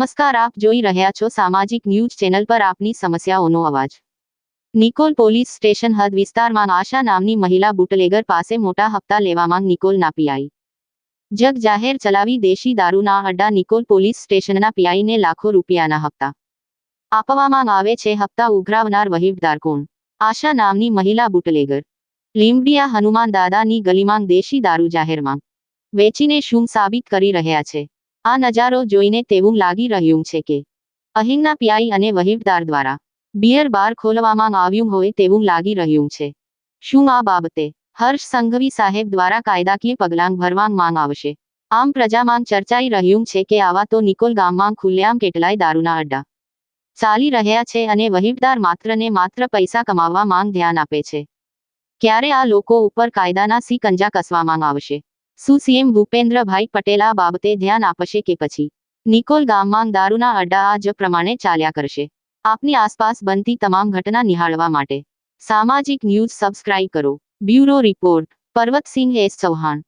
નમસ્કાર, આપ જોઈ રહ્યા છો સામાજિક ન્યૂઝ ચેનલ પર આપની સમસ્યાઓનો અવાજ. નિકોલ પોલીસ સ્ટેશન હદ વિસ્તારમાં આશા નામની મહિલા બુટલેગર પાસે મોટા હપ્તા લેવામાં નિકોલના પીઆઈ. જગ જાહેર ચલાવી દેશી દારૂના અડ્ડા નિકોલ પોલીસ સ્ટેશનના પીઆઈને લાખો રૂપિયાના હપ્તા. આપવામાં આવે છે હપ્તા ઉઘરાવનાર વહીવટદાર કોણ? આશા નામની મહિલા બુટલેગર. લીમડિયા હનુમાન દાદાની ગલીમાં દેશી દારૂ જાહેરમાં. વેચીને શું સાબિત કરી રહ્યા છે? આ નજારો જોઈને તેવું લાગી રહ્યું છે કે અહીંના પીઆઈ અને વહીવટદાર દ્વારા બિયર બાર ખોલવામાં આવ્યું હોય તેવું લાગી રહ્યું છે. શું આ બાબતે હર્ષ સંઘવી સાહેબ દ્વારા કાયદાકીય પગલાં ભરવામાં આવશે? આમ પ્રજામાં ચર્ચાઈ રહ્યું છે કે આવા તો નિકોલ ગામમાં ખુલ્લેઆમ કેટલાય દારૂના અડ્ડા ચાલી રહ્યા છે અને વહીવટદાર માત્ર ને માત્ર પૈસા કમાવવા માંગ ધ્યાન આપે છે. ક્યારે આ લોકો ઉપર કાયદાના સિકંજા કસવામાં આવશે? શું સીએમ ભૂપેન્દ્રભાઈ પટેલ આ બાબતે ધ્યાન આપશે કે પછી? નિકોલ ગામમાં દારૂના અડ્ડા આ જ પ્રમાણે ચાલ્યા કરશે. આપની આસપાસ બનતી તમામ ઘટના નિહાળવા માટે. સામાજિક ન્યૂઝ સબસ્ક્રાઇબ કરો. Bureau report. Parvatsinh S Chauhan.